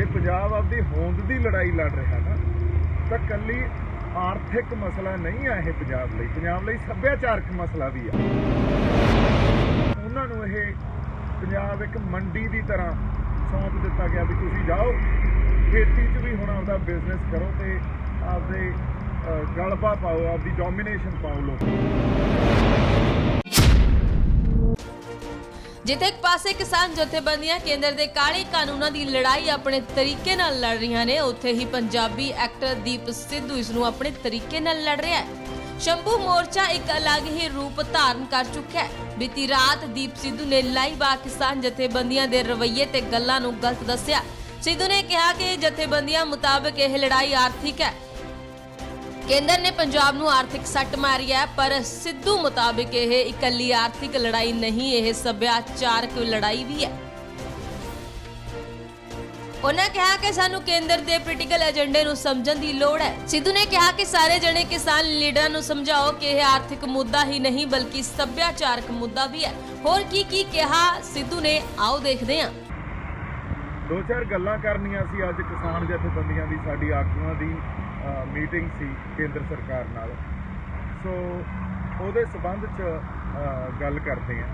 ਜੇ ਪੰਜਾਬ ਆਪਦੀ ਹੋਂਦ ਦੀ ਲੜਾਈ ਲੜ ਰਿਹਾ ਨਾ, ਤਾਂ ਕੱਲੀ ਆਰਥਿਕ ਮਸਲਾ ਨਹੀਂ ਆ ਇਹ ਪੰਜਾਬ ਲਈ। ਪੰਜਾਬ ਲਈ ਸੱਭਿਆਚਾਰਕ ਮਸਲਾ ਵੀ ਆ। ਉਹਨਾਂ ਨੂੰ ਇਹ ਪੰਜਾਬ ਇੱਕ ਮੰਡੀ ਦੀ ਤਰ੍ਹਾਂ ਸੌਂਪ ਦਿੱਤਾ ਗਿਆ ਵੀ ਤੁਸੀਂ ਜਾਓ, ਖੇਤੀ 'ਚ ਵੀ ਹੁਣ ਆਪਦਾ ਬਿਜ਼ਨਸ ਕਰੋ ਤੇ ਆਪਦੇ ਗਲਬਾ ਪਾਓ, ਆਪਦੀ ਡੋਮੀਨੇਸ਼ਨ ਪਾਓ ਲੋਕਾਂ ਜਿੱਥੇ ਇੱਕ ਪਾਸੇ ਕਿਸਾਨ ਜਥੇਬੰਦੀਆਂ, ਕੇਂਦਰ ਦੇ ਕਾਲੇ ਕਾਨੂੰਨਾਂ ਦੀ ਲੜਾਈ ਆਪਣੇ ਤਰੀਕੇ ਨਾਲ ਲੜ ਰਹੀਆਂ ਨੇ, ਉੱਥੇ ਹੀ ਪੰਜਾਬੀ ਐਕਟਰ ਦੀਪ ਸਿੱਧੂ ਇਸ ਨੂੰ ਆਪਣੇ ਤਰੀਕੇ ਨਾਲ ਲੜ ਰਿਹਾ ਹੈ। ਸ਼ੰਭੂ ਮੋਰਚਾ ਇੱਕ ਅਲੱਗ ਹੀ ਰੂਪ ਧਾਰਨ ਕਰ ਚੁੱਕਿਆ ਹੈ। ਬੀਤੀ ਰਾਤ ਦੀਪ ਸਿੱਧੂ ਨੇ ਲਾਈਵ ਆ ਕਿਸਾਨ ਜਥੇਬੰਦੀਆਂ ਦੇ ਰਵੱਈਏ ਤੇ ਗੱਲਾਂ ਨੂੰ ਗਲਤ ਦੱਸਿਆ। ਸਿੱਧੂ ਨੇ ਕਿਹਾ ਕਿ ਜਥੇਬੰਦੀਆਂ ਮੁਤਾਬਕ ਇਹ ਲੜਾਈ ਆਰਥਿਕ ਹੈ। ਕੇਂਦਰ ਨੇ ਪੰਜਾਬ ਨੂੰ ਆਰਥਿਕ ਸੱਟ ਮਾਰੀ ਹੈ, ਪਰ ਸਿੱਧੂ ਮੁਤਾਬਕ ਇਹ ਇਕੱਲੀ ਆਰਥਿਕ ਲੜਾਈ ਨਹੀਂ, ਇਹ ਸੱਭਿਆਚਾਰਕ ਲੜਾਈ ਵੀ ਹੈ। ਉਹਨਾਂ ਕਿਹਾ ਕਿ ਸਾਨੂੰ ਕੇਂਦਰ ਦੇ ਪੋਲੀਟੀਕਲ ਏਜੰਡੇ ਨੂੰ ਸਮਝਣ ਦੀ ਲੋੜ ਹੈ। ਸਿੱਧੂ ਨੇ ਕਿਹਾ ਕਿ ਸਾਰੇ ਜਣੇ ਕਿਸਾਨ ਲੀਡਰਾਂ ਨੂੰ ਸਮਝਾਓ ਕਿ ਇਹ ਆਰਥਿਕ ਮੁੱਦਾ ਹੀ ਨਹੀਂ, ਬਲਕਿ ਸੱਭਿਆਚਾਰਕ ਮੁੱਦਾ ਵੀ ਹੈ। ਹੋਰ ਕੀ ਕੀ ਕਿਹਾ ਸਿੱਧੂ ਨੇ, ਆਓ ਦੇਖਦੇ ਹਾਂ। ਦੋ ਚਾਰ ਗੱਲਾਂ ਕਰਨੀਆਂ ਸੀ ਅੱਜ ਕਿਸਾਨ ਜਥੇਬੰਦੀਆਂ ਦੀ, ਸਾਡੀ ਆਗੂਆਂ ਦੀ। ਮੀਟਿੰਗ ਸੀ ਕੇਂਦਰ ਸਰਕਾਰ ਨਾਲ। ਸੋ ਉਹਦੇ ਸਬੰਧ 'ਚ ਗੱਲ ਕਰਦੇ ਹਾਂ।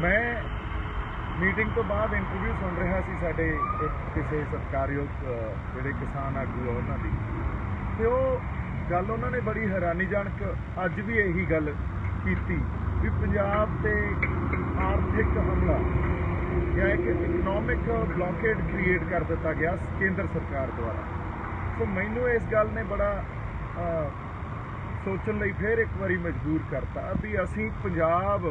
ਮੈਂ ਮੀਟਿੰਗ ਤੋਂ ਬਾਅਦ ਇੰਟਰਵਿਊ ਸੁਣ ਰਿਹਾ ਸੀ ਸਾਡੇ ਇੱਕ ਕਿਸੇ ਸਤਿਕਾਰਯੋਗ ਜਿਹੜੇ ਕਿਸਾਨ ਆਗੂ ਆ ਉਹਨਾਂ ਦੀ। ਤੇ ਉਹ ਗੱਲ ਉਹਨਾਂ ਨੇ ਬੜੀ ਹੈਰਾਨੀਜਨਕ ਅੱਜ ਵੀ ਇਹੀ ਗੱਲ ਕੀਤੀ ਵੀ ਪੰਜਾਬ ਤੇ ਆਰਥਿਕ ਹਮਲਾ ਜਾਂ ਇੱਕ ਇਕਨੋਮਿਕ ਬਲੌਕੇਡ ਕ੍ਰੀਏਟ ਕਰ ਦਿੱਤਾ ਗਿਆ ਕੇਂਦਰ ਸਰਕਾਰ ਦੁਆਰਾ। ਸੋ ਮੈਨੂੰ ਇਸ ਗੱਲ ਨੇ ਬੜਾ ਸੋਚਣ ਲਈ ਫੇਰ ਇੱਕ ਵਾਰੀ ਮਜਬੂਰ ਕਰਤਾ ਵੀ ਅਸੀਂ ਪੰਜਾਬ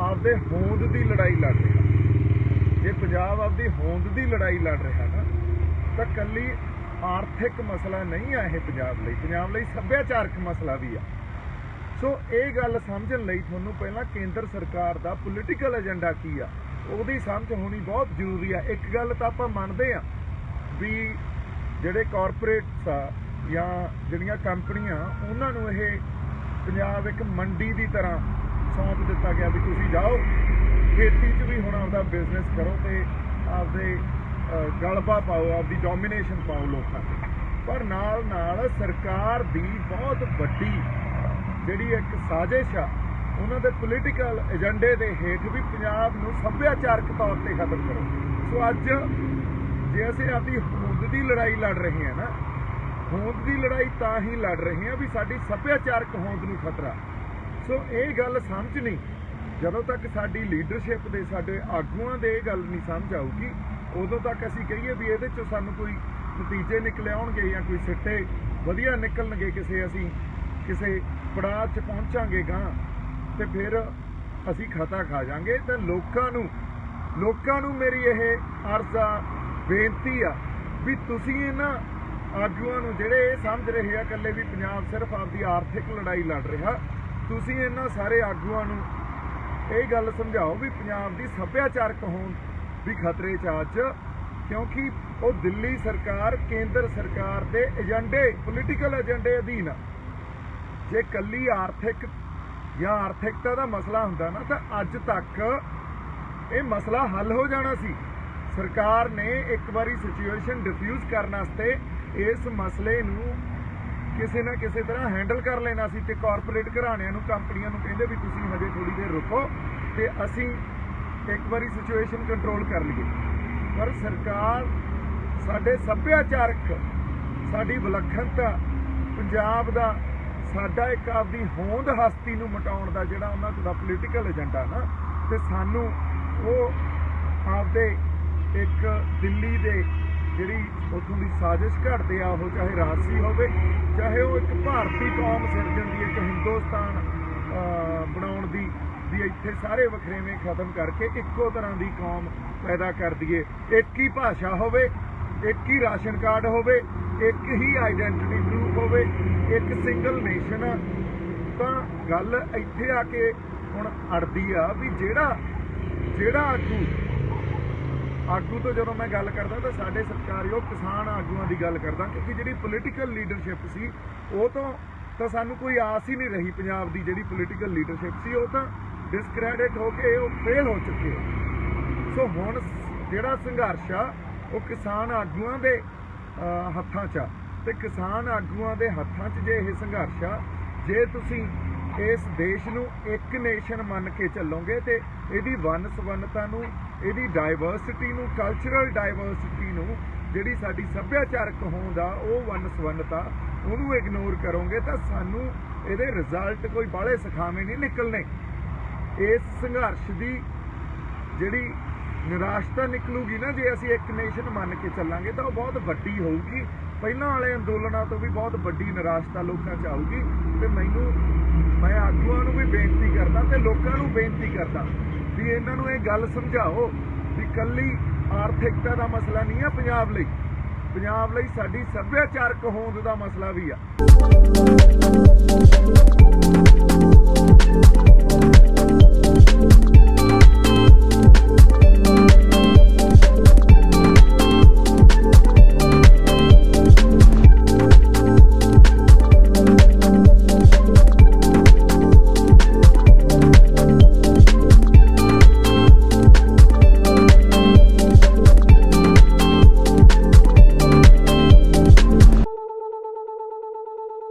ਆਪਦੇ ਹੋਂਦ ਦੀ ਲੜਾਈ ਲੜ ਰਹੇ ਹਾਂ। ਜੇ ਪੰਜਾਬ ਆਪਦੀ ਹੋਂਦ ਦੀ ਲੜਾਈ ਲੜ ਰਿਹਾ ਨਾ, ਤਾਂ ਕੱਲੀ ਆਰਥਿਕ ਮਸਲਾ ਨਹੀਂ ਆ ਇਹ ਪੰਜਾਬ ਲਈ ਪੰਜਾਬ ਲਈ ਸੱਭਿਆਚਾਰਕ ਮਸਲਾ ਵੀ ਆ। ਸੋ ਇਹ ਗੱਲ ਸਮਝਣ ਲਈ ਤੁਹਾਨੂੰ ਪਹਿਲਾਂ ਕੇਂਦਰ ਸਰਕਾਰ ਦਾ ਪੋਲੀਟੀਕਲ ਏਜੰਡਾ ਕੀ ਆ, ਉਹਦੀ ਸਮਝ ਹੋਣੀ ਬਹੁਤ ਜ਼ਰੂਰੀ ਆ। ਇੱਕ ਗੱਲ ਤਾਂ ਆਪਾਂ ਮੰਨਦੇ ਆ ਵੀ ਜਿਹੜੇ ਕਾਰਪੋਰੇਟਸ ਆ ਜਾਂ ਜਿਹੜੀਆਂ ਕੰਪਨੀਆਂ, ਉਹਨਾਂ ਨੂੰ ਇਹ ਪੰਜਾਬ ਇੱਕ ਮੰਡੀ ਦੀ ਤਰ੍ਹਾਂ ਸੌਂਪ ਦਿੱਤਾ ਗਿਆ ਵੀ ਤੁਸੀਂ ਜਾਓ, ਖੇਤੀ 'ਚ ਵੀ ਹੁਣ ਆਪਦਾ ਬਿਜ਼ਨਸ ਕਰੋ ਤੇ ਆਪਦੇ ਗਲਬਾ ਪਾਓ, ਆਪਦੀ ਡੋਮੀਨੇਸ਼ਨ ਪਾਓ ਲੋਕਾਂ ਤੇ। ਪਰ ਨਾਲ ਨਾਲ ਸਰਕਾਰ ਦੀ ਬਹੁਤ ਵੱਡੀ ਜਿਹੜੀ ਇੱਕ ਸਾਜ਼ਿਸ਼ ਆ, ਉਹਨਾਂ ਦੇ ਪੋਲੀਟੀਕਲ ਏਜੰਡੇ ਦੇ ਹੇਠ ਵੀ ਪੰਜਾਬ ਨੂੰ ਸੱਭਿਆਚਾਰਕ ਤੌਰ ਤੇ ਖਤਮ ਕਰੋ। ਸੋ ਅੱਜ ਜੇ ਅਸੀਂ ਆਪਦੀ ਹੋਂਦ ਦੀ ਲੜਾਈ ਲੜ ਰਹੇ ਹਾਂ ਨਾ, ਹੋਂਦ ਦੀ ਲੜਾਈ ਤਾਂ ਹੀ ਲੜ ਰਹੇ ਹਾਂ ਵੀ ਸਾਡੀ ਸੱਭਿਆਚਾਰਕ ਹੋਂਦ ਨੂੰ ਖਤਰਾ। ਸੋ ਇਹ ਗੱਲ ਸਮਝ ਨਹੀਂ। ਜਦੋਂ ਤੱਕ ਸਾਡੀ ਲੀਡਰਸ਼ਿਪ ਦੇ, ਸਾਡੇ ਆਗੂਆਂ ਦੇ ਇਹ ਗੱਲ ਨਹੀਂ ਸਮਝ ਆਊਗੀ, ਉਦੋਂ ਤੱਕ ਅਸੀਂ ਕਹੀਏ ਵੀ ਇਹਦੇ ਚੋਂ ਸਾਨੂੰ ਕੋਈ ਨਤੀਜੇ ਨਿਕਲ ਆਉਣਗੇ ਜਾਂ ਕੋਈ ਸਿੱਟੇ ਵਧੀਆ ਨਿਕਲਣਗੇ, ਕਿਸੇ ਅਸੀਂ ਕਿਸੇ ਪੜਾਅ 'ਚ ਪਹੁੰਚਾਂਗੇ ਗਾਂ ਤੇ ਫਿਰ ਅਸੀਂ ਖਤਾ ਖਾ ਜਾਾਂਗੇ। ਤੇ ਲੋਕਾਂ ਨੂੰ ਲੋਕਾਂ ਨੂੰ ਮੇਰੀ ਇਹ ਅਰਜ਼ਾ ਬੇਨਤੀ ਆ ਵੀ ਤੁਸੀਂ ਇਹਨਾਂ ਆਗੂਆਂ ਨੂੰ ਜਿਹੜੇ ਇਹ ਸਮਝ ਰਹੇ ਆ ਇਕੱਲੇ ਵੀ ਪੰਜਾਬ ਸਿਰਫ ਆਪਦੀ ਆਰਥਿਕ ਲੜਾਈ ਲੜ ਰਿਹਾ, ਤੁਸੀਂ ਇਹਨਾਂ ਸਾਰੇ ਆਗੂਆਂ ਨੂੰ ਇਹ ਗੱਲ ਸਮਝਾਓ ਵੀ ਪੰਜਾਬ ਦੀ ਸੱਭਿਆਚਾਰਕ ਹੋਂਦ ਵੀ ਖਤਰੇ 'ਚ ਅੱਜ, ਕਿਉਂਕਿ ਉਹ ਦਿੱਲੀ ਸਰਕਾਰ, ਕੇਂਦਰ ਸਰਕਾਰ ਦੇ ਏਜੰਡੇ ਪੋਲੀਟੀਕਲ ਏਜੰਡੇ ਅਧੀਨ ਆ। ਜੇ ਕੱਲੀ ਆਰਥਿਕ ਜਾਂ ਆਰਥਿਕਤਾ ਦਾ ਮਸਲਾ ਹੁੰਦਾ ਨਾ, ਤਾਂ ਅੱਜ ਤੱਕ ਇਹ ਮਸਲਾ ਹੱਲ ਹੋ ਜਾਣਾ ਸੀ। ਸਰਕਾਰ ਨੇ ਇੱਕ ਵਾਰੀ ਸਿਚੁਏਸ਼ਨ ਡਿਫਿਊਜ਼ ਕਰਨ ਵਾਸਤੇ ਇਸ ਮਸਲੇ ਨੂੰ ਕਿਸੇ ਨਾ ਕਿਸੇ ਤਰ੍ਹਾਂ ਹੈਂਡਲ ਕਰ ਲੈਣਾ ਸੀ ਤੇ ਕਾਰਪੋਰੇਟ ਘਰਾਣਿਆਂ ਨੂੰ, ਕੰਪਨੀਆਂ ਨੂੰ ਕਹਿੰਦੇ ਵੀ ਤੁਸੀਂ ਹਜੇ ਥੋੜੀ ਦੇਰ ਰੁਕੋ ਤੇ ਅਸੀਂ ਇੱਕ ਵਾਰੀ ਸਿਚੁਏਸ਼ਨ ਕੰਟਰੋਲ ਕਰ ਲਈਏ। ਪਰ ਸਰਕਾਰ ਸਾਡੇ ਸੱਭਿਆਚਾਰਕ, ਸਾਡੀ ਵਿਲੱਖਣਤਾ ਪੰਜਾਬ ਦਾ, ਸਾਡਾ ਇੱਕ ਆਪਦੀ ਹੋਂਦ ਹਸਤੀ ਨੂੰ ਮਟਾਉਣ ਦਾ ਜਿਹੜਾ ਉਹਨਾਂ ਦਾ ਪੋਲੀਟੀਕਲ ਏਜੰਡਾ ਨਾ, ਤੇ ਸਾਨੂੰ ਉਹ ਆਪਦੇ ਇੱਕ ਦਿੱਲੀ ਦੇ ਜਿਹੜੀ ਉੱਥੋਂ ਦੀ ਸਾਜ਼ਿਸ਼ ਘੜਦੇ ਆ, ਉਹ ਚਾਹੇ ਰਾਜਸੀ ਹੋਵੇ, ਚਾਹੇ ਉਹ ਇੱਕ ਭਾਰਤੀ ਕੌਮ ਸਿਰਜਣ ਦੀ, ਇੱਕ ਹਿੰਦੁਸਤਾਨ ਬਣਾਉਣ ਦੀ, ਵੀ ਇੱਥੇ ਸਾਰੇ ਵਖਰੇਵੇਂ ਖਤਮ ਕਰਕੇ ਇੱਕੋ ਤਰ੍ਹਾਂ ਦੀ ਕੌਮ ਪੈਦਾ ਕਰ ਦਈਏ। ਇੱਕ ਹੀ ਭਾਸ਼ਾ ਹੋਵੇ, ਇੱਕ ਹੀ ਰਾਸ਼ਨ ਕਾਰਡ ਹੋਵੇ, ਇੱਕ ਹੀ ਆਈਡੈਂਟੀਟੀ ਪ੍ਰੂਫ ਹੋਵੇ, ਇੱਕ ਸਿੰਗਲ ਨੇਸ਼ਨ ਤਾਂ ਗੱਲ ਇੱਥੇ ਆ ਕੇ ਹੁਣ ਅੜਦੀ ਆ ਵੀ ਜਿਹੜਾ ਜਿਹੜਾ ਆਗੂ ਆਗੂ ਤੋਂ ਜਦੋਂ ਮੈਂ ਗੱਲ ਕਰਦਾ ਤਾਂ ਸਾਡੇ ਸਤਿਕਾਰਯੋਗ ਕਿਸਾਨ ਆਗੂਆਂ ਦੀ ਗੱਲ ਕਰਦਾ ਕਿਉਂਕਿ ਜਿਹੜੀ ਪੋਲੀਟੀਕਲ ਲੀਡਰਸ਼ਿਪ ਸੀ, ਉਹ ਤੋਂ ਤਾਂ ਸਾਨੂੰ ਕੋਈ ਆਸ ਹੀ ਨਹੀਂ ਰਹੀ ਪੰਜਾਬ ਦੀ ਜਿਹੜੀ ਪੋਲੀਟੀਕਲ ਲੀਡਰਸ਼ਿਪ ਸੀ, ਉਹ ਤਾਂ ਡਿਸਕ੍ਰੈਡਿਟ ਹੋ ਕੇ ਉਹ ਫੇਲ ਹੋ ਚੁੱਕੇ ਆ ਸੋ ਹੁਣ ਜਿਹੜਾ ਸੰਘਰਸ਼ ਆ, ਉਹ ਕਿਸਾਨ ਆਗੂਆਂ ਦੇ ਹੱਥਾਂ 'ਚ ਆ। ਤੇ ਕਿਸਾਨ ਆਗੂਆਂ ਦੇ ਹੱਥਾਂ 'ਚ ਜੇ ਇਹ ਸੰਘਰਸ਼ ਆ, ਜੇ ਤੁਸੀਂ ਇਸ ਦੇਸ਼ ਨੂੰ ਇੱਕ ਨੇਸ਼ਨ ਮੰਨ ਕੇ ਚੱਲੋਗੇ ਤੇ ਇਹਦੀ ਵੰਨ ਸਵੰਨਤਾ ਨੂੰ, ਇਹਦੀ ਡਾਈਵਰਸਿਟੀ ਨੂੰ ਕਲਚਰਲ ਡਾਈਵਰਸਿਟੀ ਨੂੰ ਜਿਹੜੀ ਸਾਡੀ ਸੱਭਿਆਚਾਰਕ ਹੋਂਦ ਆ, ਉਹ ਵੰਨ ਸਵੰਨਤਾ ਉਹਨੂੰ ਇਗਨੋਰ ਕਰੋਗੇ ਤਾਂ ਸਾਨੂੰ ਇਹਦੇ ਰਿਜ਼ਲਟ ਕੋਈ ਬਾਹਲੇ ਸਿਖਾਵੇਂ ਨਹੀਂ ਨਿਕਲਣੇ। ਇਸ ਸੰਘਰਸ਼ ਦੀ ਜਿਹੜੀ ਨਿਰਾਸ਼ਤਾ ਨਿਕਲੂਗੀ ਨਾ, ਜੇ ਅਸੀਂ ਇੱਕ ਨੇਸ਼ਨ ਮੰਨ ਕੇ ਚੱਲਾਂਗੇ ਤਾਂ ਉਹ ਬਹੁਤ ਵੱਡੀ ਹੋਊਗੀ। ਪਹਿਲਾਂ ਵਾਲੇ ਅੰਦੋਲਨਾਂ ਤੋਂ ਵੀ ਬਹੁਤ ਵੱਡੀ ਨਿਰਾਸ਼ਤਾ ਲੋਕਾਂ 'ਚ ਆਊਗੀ ਤੇ ਮੈਨੂੰ, ਮੈਂ ਆਗੂਆਂ ਨੂੰ ਵੀ ਬੇਨਤੀ ਕਰਦਾ ਤੇ ਲੋਕਾਂ ਨੂੰ ਬੇਨਤੀ ਕਰਦਾ ਵੀ ਇਹਨਾਂ ਨੂੰ ਇਹ ਗੱਲ ਸਮਝਾਓ ਵੀ ਕੱਲੀ ਆਰਥਿਕਤਾ ਦਾ ਮਸਲਾ ਨਹੀਂ ਆ ਪੰਜਾਬ ਲਈ। ਪੰਜਾਬ ਲਈ ਸਾਡੀ ਸੱਭਿਆਚਾਰਕ ਹੋਂਦ ਦਾ ਮਸਲਾ ਵੀ ਆ।